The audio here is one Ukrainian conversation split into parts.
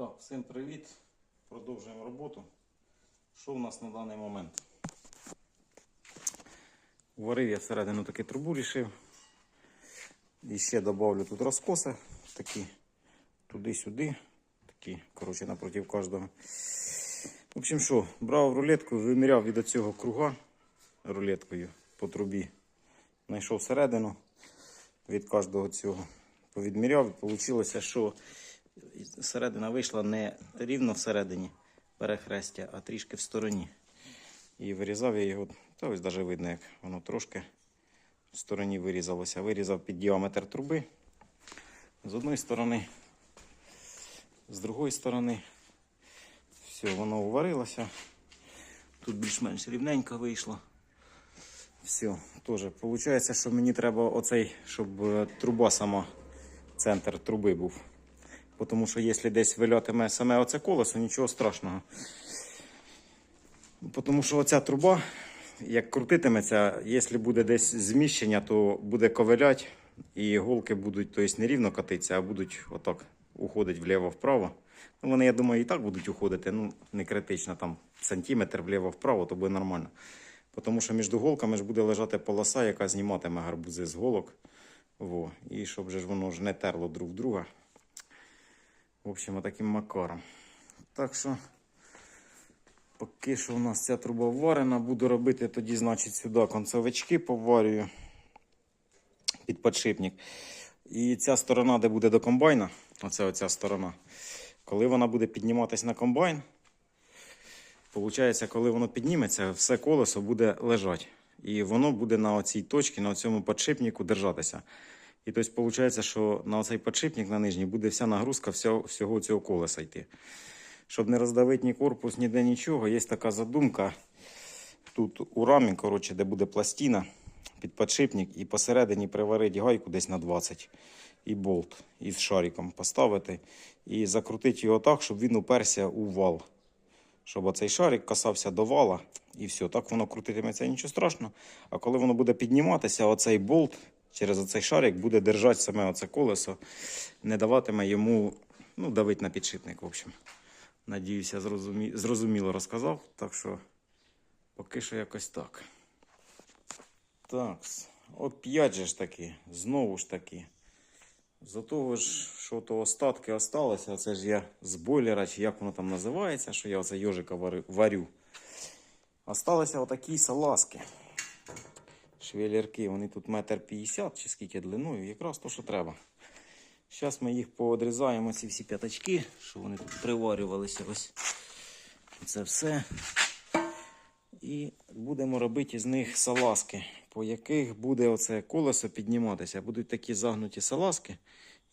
Так, всім привіт. Продовжуємо роботу. Що в нас на даний момент? Варив я всередину таки трубу рішив. І ще додавлю тут розкоси. Такі туди-сюди. Такі, коротше, напроти кожного. В общем, що, брав рулетку, виміряв від цього круга рулеткою по трубі. Знайшов всередину від кожного цього. Повідміряв і вийшло, що середина вийшла не рівно всередині перехрестя, а трішки в стороні. І вирізав я його, та ось навіть видно, як воно трошки в стороні вирізалося. Вирізав під діаметр труби з одної сторони, з другої сторони. Все, воно уварилося. Тут більш-менш рівненько вийшло. Все, теж. Получається, що мені треба оцей, щоб е, труба сама, центр труби був. Тому що якщо десь вильотиме саме оце колесо, нічого страшного. Тому що оця труба, як крутитиметься, якщо буде десь зміщення, то буде ковилять і голки будуть тобто, не рівно катитися, а будуть отак уходити вліво-вправо. Ну, вони, я думаю, і так будуть уходити, ну не критично, там сантиметр вліво-вправо, то буде нормально. Тому що між голками ж буде лежати полоса, яка зніматиме гарбузи з голок. Во. І щоб же ж воно ж не терло друг друга. В общем, таким макаром. Так що, поки що у нас ця труба варена, буду робити тоді, значить, сюди концевички поварюю під подшипник. І ця сторона, де буде до комбайна, оце оця сторона, коли вона буде підніматися на комбайн, Получається, коли воно підніметься, все колесо буде лежати. І воно буде на оцій точці, на цьому подшипнику держатися. І тобто, виходить, що на цей подшипник на нижній буде вся нагрузка всього, цього колеса йти. Щоб не роздавити ні корпус, ніде нічого, є така задумка. Тут у рамі, коротше, де буде пластина під подшипник, і посередині приварити гайку десь на 20 і болт із шариком поставити і закрутити його так, щоб він уперся у вал. Щоб оцей шарик касався до вала, і все. Так воно крутитиметься, нічого страшного. А коли воно буде підніматися, оцей болт через оцей шарик буде держати саме оце колесо, не даватиме йому ну, давити на підшипник. В общем. Надіюся, зрозумі... зрозуміло розказав. Так що поки що якось так. Так, оп'ять же ж таки, знову ж таки. За того ж, що то остатки осталося, це ж я з бойлера, чи як воно там називається, що я оце йожика варю. Осталися отакі салазки. Швелірки, вони тут метр п'ятдесят чи скільки длиною, якраз то, що треба. Зараз ми їх поодрізаємо, ці всі п'ятачки, що вони тут приварювалися. Ось це все. І будемо робити із них салазки, по яких буде оце колесо підніматися. Будуть такі загнуті салазки,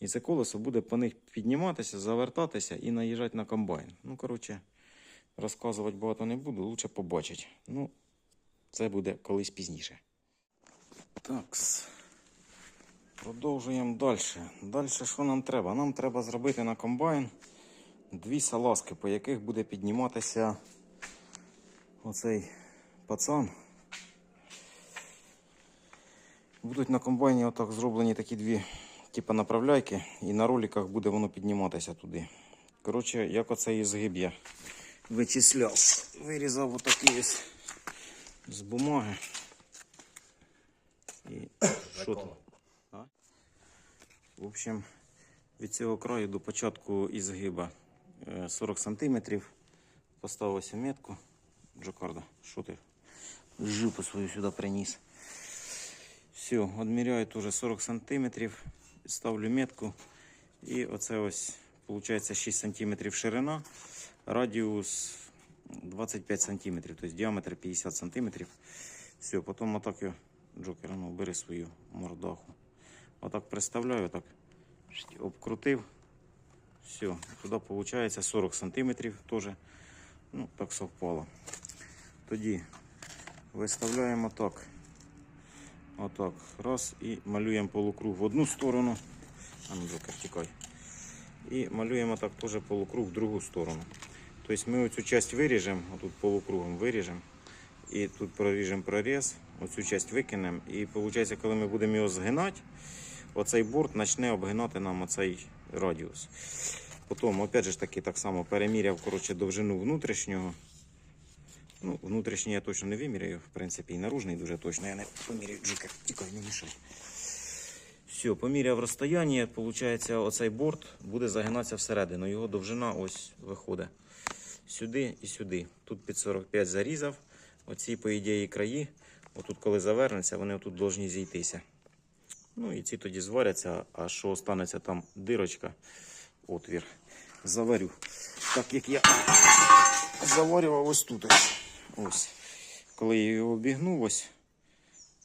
і це колесо буде по них підніматися, завертатися і наїжджати на комбайн. Ну, коротше, розказувати багато не буду, лучше побачити. Ну, це буде колись пізніше. Так. Продовжуємо далі. Далі що нам треба? Нам треба зробити на комбайн дві салазки, по яких буде підніматися оцей пацан. Будуть на комбайні отак зроблені такі дві типу направляйки, і на роликах буде воно підніматися туди. Коротше, як оцей згиб я вичисляв. Вирізав отакий ось з бумаги. І що? В общем, від цього краю до початку ізгиба е, 40 см. Поставив метку. Джокарда, що ти? Жипу свою сюди приніс. Все, відміряю теж 40 см. Ставлю метку. І оце ось, виходить, 6 см ширина, радіус 25 см, тобто діаметр 50 см. Все, потім отак я, Джокер, ну, бери свою мордаху. Отак приставляю, так обкрутив. Все, туди виходить 40 см теж. Ну, так совпало. Тоді виставляємо так. Отак. Раз і малюємо полукруг в одну сторону. А ну, Джокер, тікай. І малюємо так теж полукруг в другу сторону. Тобто ми оцю часть виріжемо, отут полукругом виріжемо. І тут проріжемо проріз, оцю часть викинемо. І виходить, коли ми будемо його згинати, оцей борт почне обгинати нам оцей радіус. Потім, опять же таки, так само переміряв коротше, довжину внутрішнього. Ну, внутрішній я точно не виміряю, в принципі, і наружний дуже точно. Я не поміряю джика, тікай, не мішай. Все, поміряв розстояння, виходить, оцей борт буде загинатися всередину. Його довжина ось виходить. Сюди і сюди. Тут під 45 зарізав. Оці, по ідеї, краї. Отут, коли завернеться, вони отут повинні зійтися. Ну і ці тоді зваряться, а що останеться там дирочка, отвір, заварю. Так як я заварював ось тут. Ось. Коли я його обігнув, ось,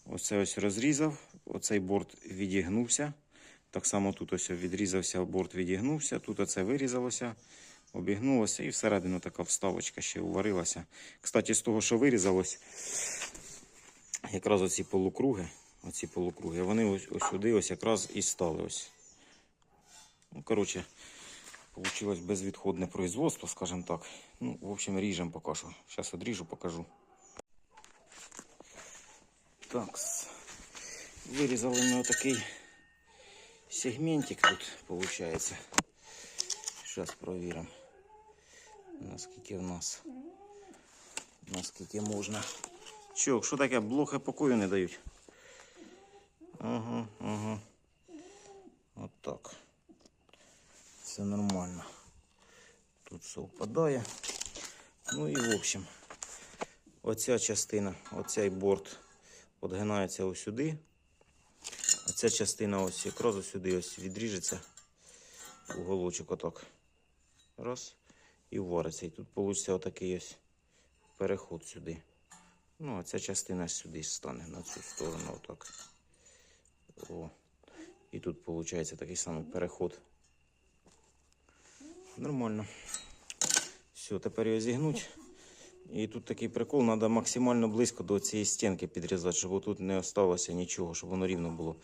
оце ось розрізав, оцей борт відігнувся. Так само тут ось відрізався, борт відігнувся, тут оце вирізалося, обігнулося і всередину така вставочка ще уварилася. Кстати, з того, що вирізалось, якраз оці полукруги, оці полукруги, вони ось, ось сюди ось якраз і стали ось. Ну, коротше, Получилось безвідходне производство, скажімо так. Ну, в общем, ріжем поки що. Зараз одріжу, покажу. Так, вирізали ми отакий сегментик тут, виходить. Зараз провіримо, наскільки в нас, наскільки можна. Чо, що таке? Блохи покою не дають. Ага, ага. От так. Все нормально. Тут совпадає. Ну і в общем, оця частина, оцей борт подгинається ось сюди. А ця частина ось якраз ось сюди ось відріжеться уголочок отак. Раз. І вариться. І тут вийде отакий ось переход сюди. Ну, а ця частина сюди стане на цю сторону отак. О. І тут виходить такий самий переход. Нормально. Все, тепер його зігнуть. І тут такий прикол, треба максимально близько до цієї стінки підрізати, щоб тут не осталося нічого, щоб воно рівно було.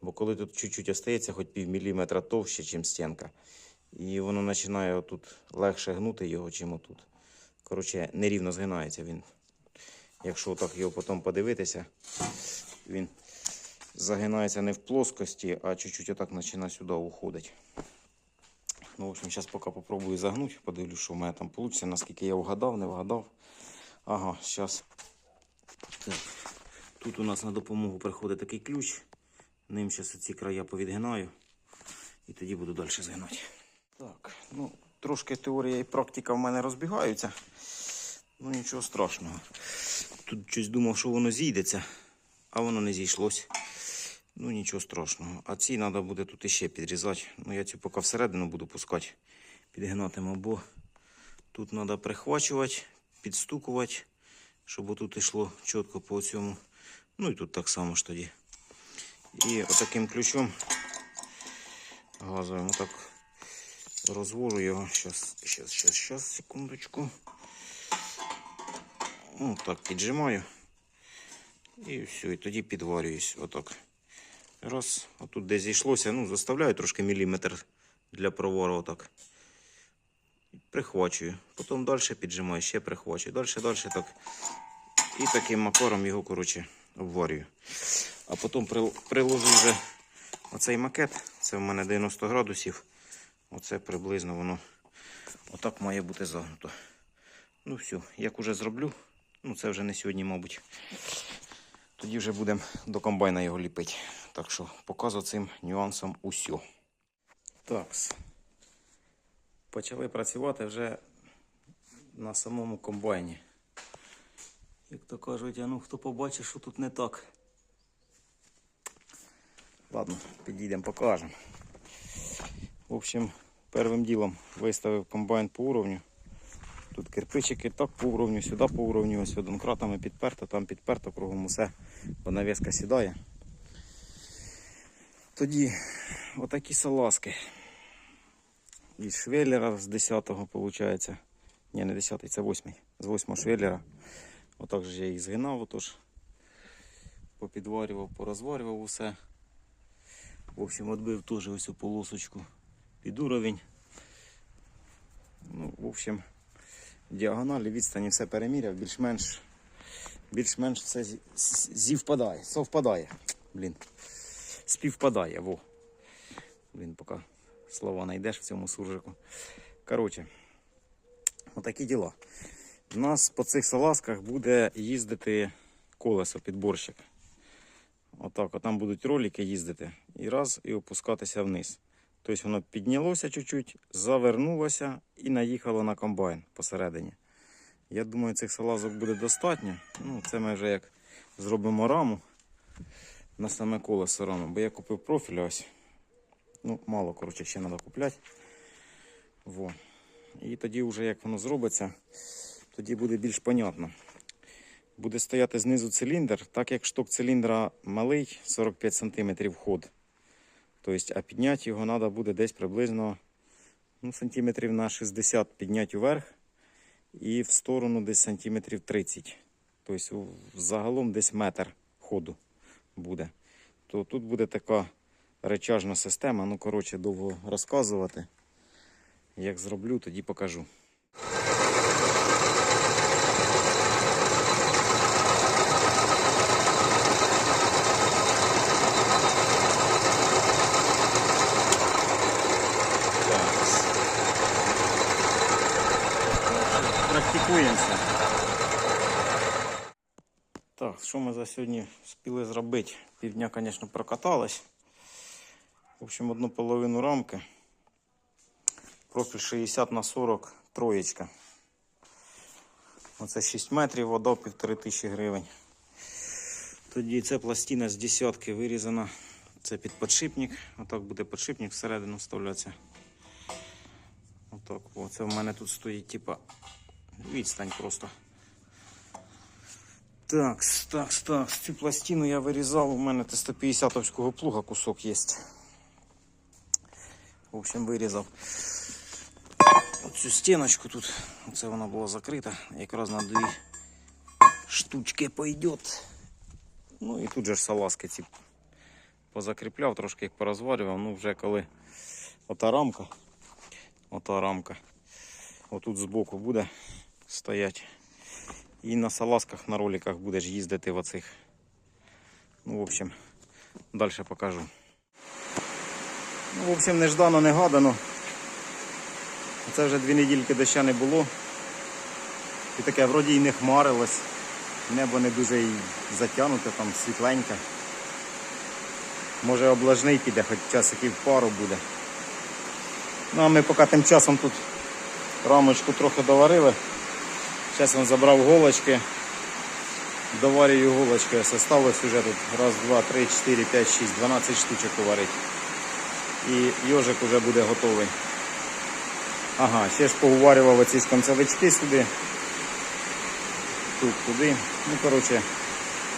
Бо коли тут чуть-чуть остається, хоч пів міліметра товще, ніж стінка, і воно починає отут легше гнути його, чим отут. Коротше, нерівно згинається він. Якщо так його потім подивитися, він загинається не в плоскості, а чуть-чуть отак починає сюди уходить. Ну, в общем, зараз поки попробую загнути, подивлюсь, що в мене там вийде, наскільки я вгадав, не вгадав. Ага, зараз. Тут у нас на допомогу приходить такий ключ. Ним зараз ці края повідгинаю. І тоді буду далі згинати. Так, ну, трошки теорія і практика в мене розбігаються. Ну нічого страшного. Тут щось думав, що воно зійдеться, а воно не зійшлось. Ну нічого страшного. А ці треба буде тут іще підрізати. Ну я цю поки всередину буду пускати. Підгинатиму, бо тут треба прихвачувати, підстукувати, щоб отут йшло чітко по цьому. Ну і тут так само ж тоді. І отаким ключом газовим отак розвожу його. Щас, щас, щас, щас, секундочку. Ну, так піджимаю. І все, і тоді підварююсь. Отак. Раз, а тут де зійшлося, ну, заставляю трошки міліметр для провору отак. Прихвачую. Потім далі піджимаю, ще прихвачую. Далі, далі так. І таким макаром його, коротше, обварюю. А потім приложу вже оцей макет. Це в мене 90 градусів. Оце приблизно воно отак має бути загнуто. Ну все, як уже зроблю, ну це вже не сьогодні, мабуть. Тоді вже будемо до комбайна його ліпити. Так що показую цим нюансом усю. Так. Почали працювати вже на самому комбайні. Як то кажуть, а ну хто побачить, що тут не так. Ладно, підійдемо, покажемо. В общем, першим ділом виставив комбайн по уровню. Тут кирпичики так по уровню, сюди по уровню, ось донкратами підперто, там підперто, кругом усе, навіска сідає. Тоді отакі салазки. Від швеллера з 10-го, виходить. Ні, не 10-й, це 8-й. З 8-го швеллера. Отак же я їх згинав, отож. Попідварював, порозварював усе. В общем, відбив теж ось цю полосочку під уровень. Ну, в общем, діагоналі, відстані все переміряв, більш-менш більш-менш все зівпадає, совпадає. Блін. Співпадає, во. Блін, поки слова знайдеш в цьому суржику. Коротше, отакі діла. У нас по цих салазках буде їздити колесо підборщик. Отак, от там будуть ролики їздити і раз і опускатися вниз. Тобто воно піднялося чуть-чуть, завернулося і наїхало на комбайн посередині. Я думаю, цих салазок буде достатньо. Ну, це ми вже як зробимо раму на саме колесо раму. Бо я купив профіль ось. Ну, мало, коротше, ще треба купляти. Во. І тоді вже як воно зробиться, тоді буде більш понятно. Буде стояти знизу циліндр, так як шток циліндра малий, 45 см ход. Тобто, а підняти його треба буде десь приблизно ну, сантиметрів на 60 підняти вверх і в сторону десь сантиметрів 30. Тобто загалом десь метр ходу буде. То тут буде така речажна система. Ну, коротше, довго розказувати. Як зроблю, тоді покажу. Так. Практикуємося. Так, що ми за сьогодні спіли зробити? Півдня, звісно, прокаталось. В общем, одну половину рамки. Профіль 60 на 40 троєчка. Оце 6 метрів, вода півтори тисячі гривень. Тоді це пластина з десятки вирізана. Це під подшипник. Отак буде подшипник всередину вставлятися. Отак. О, це в мене тут стоїть, типа, відстань просто. Так, так, так. Цю пластину я вирізав. У мене 150-овського плуга кусок є. В общем, вирізав. Оцю стіночку тут. Оце вона була закрита. Якраз на дві штучки пойдет. Ну і тут же ж салазки ці позакріпляв, трошки їх порозварював. Ну вже коли ота рамка, ота рамка, отут збоку буде стоять. І на салазках, на роликах будеш їздити в оцих. Ну, в общем, далі покажу. Ну, в общем, неждано, негадано. Це вже дві недільки доща не було. І таке вроді і не хмарилось. Небо не дуже і затягнуте, там світленьке. Може облажний піде, хоч часиків пару буде. Ну а ми поки тим часом тут рамочку трохи доварили. Зараз він забрав голочки. Доварюю голочки. Ось осталось вже тут раз, два, три, чотири, п'ять, шість, 12 штучок уварить. І йожик вже буде готовий. Ага, ще ж поуварював оці ж концевички сюди. Тут, туди. Ну, коротше,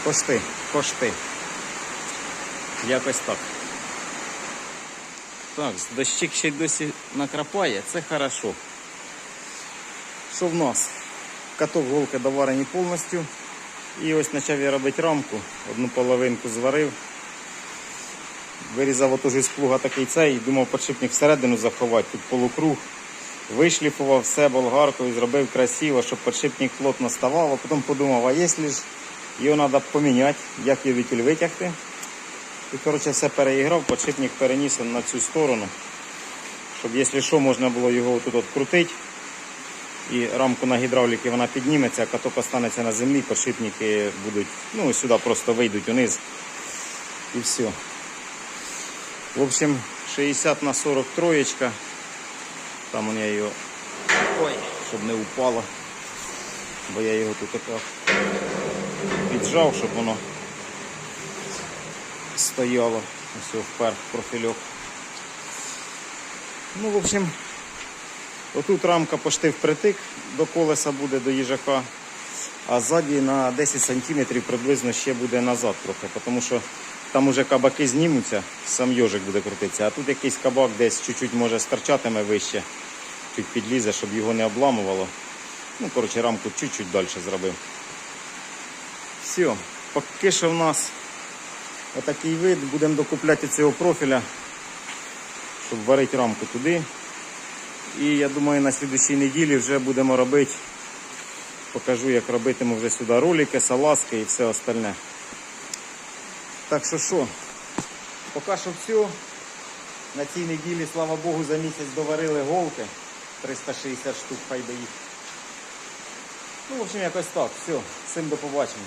кошти, кошти. Якось так. Так, дощик ще й досі накрапає, це хорошо. Що в нас? Каток голки доварені повністю. І ось почав я робити рамку. Одну половинку зварив. Вирізав отож із плуга такий цей, думав подшипник всередину заховати, тут полукруг. Вишліфував все болгаркою, зробив красиво, щоб подшипник плотно ставав, а потім подумав, а якщо ж його треба поміняти, як його відтіль витягти. І коротше все переіграв, подшипник переніс на цю сторону, щоб якщо що, можна було його тут крутити. І рамку на гідравліки вона підніметься, каток останеться на землі, подшипники будуть, ну сюди просто вийдуть униз. І все. В общем, 60 на 40 троєчка. Там у я його. Ой, щоб не упало. Бо я його тут отак піджав, щоб воно стояло. Ось вперх профільок. Ну, в общем, отут рамка пошти впритик до колеса буде до їжака, а ззаді на 10 см приблизно ще буде назад трохи, тому що там уже кабаки знімуться, сам йожик буде крутитися, а тут якийсь кабак десь чуть-чуть може старчатиме вище, чуть підлізе, щоб його не обламувало. Ну, коротше, рамку чуть-чуть далі зробив. Все, поки що в нас отакий вид, будемо докупляти цього профіля, щоб варити рамку туди. І я думаю, на слідущій неділі вже будемо робити, покажу, як робитиму вже сюди ролики, салазки і все остальне. Так що що, поки що все. На цій неділі, слава Богу, за місяць доварили голки. 360 штук, хай би їх. Ну, в общем, якось так. Все, всім до побачення.